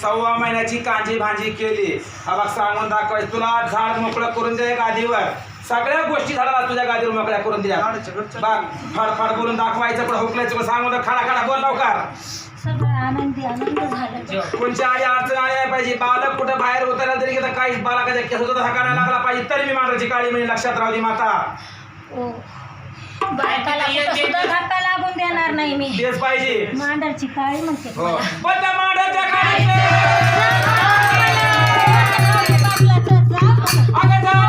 कांजी भांजी केली. हा बघ सांगून दाखवायचं तुला झाड मोकळं करून दे गादीवर. सगळ्या गोष्टी झाल्या तुझ्या गादीवर मोकळ्या करून दिल्या. बघ फडफड बोलून दाखवायचं कुठं हुकलायचं सांगून खडा खडा बोल लवकर. सगळं आनंदी आनंद झाला. कोणच्या आधी अडचण आली पाहिजे? बालक कुठं बाहेर उतरला तरी काही बालकाच्या केस होता लागला पाहिजे. तरी मी मांडराची काळी म्हणजे लक्षात राहू दे माता. ओ बायकाला कुठं सुद्धा धक्का लागून देणार नाही मी. तेच पाहिजे. मांडरची काळी म्हणते. हो. पण त्या मांडरच्या काळीचं अगं झाली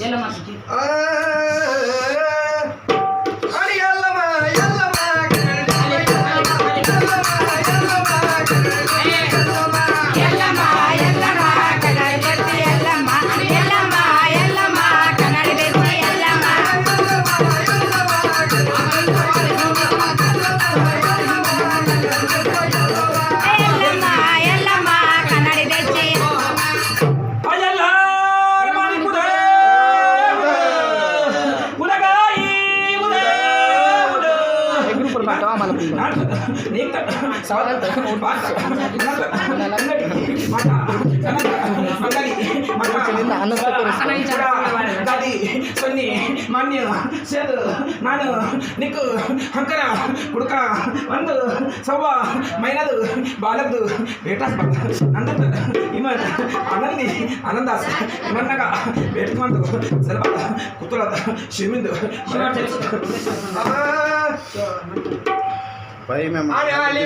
Yalla masjid. ದಾದಿ ಸೊನ್ನಿ ಮಾನ್ಯ ಸೇದು ನಾನು ನಿಕ್ಕು ಹಂಕನ ಕುಡ್ಕ ಒಂದು ಸವ್ವ ಮೈನದು ಬಾಲದ್ದು ಬೇಟಾಸ್ ಬಂದ ಅಂತ ಇಮ ಆನಂದಿ ಆನಂದಾಸ್ ಇಮನ್ನಾಗ ಬೇಟ ಬಂದು ಸಲವ ಕುತುಲದ ಶಿವಿಂದು ಶಿವ मॅम आली आली आली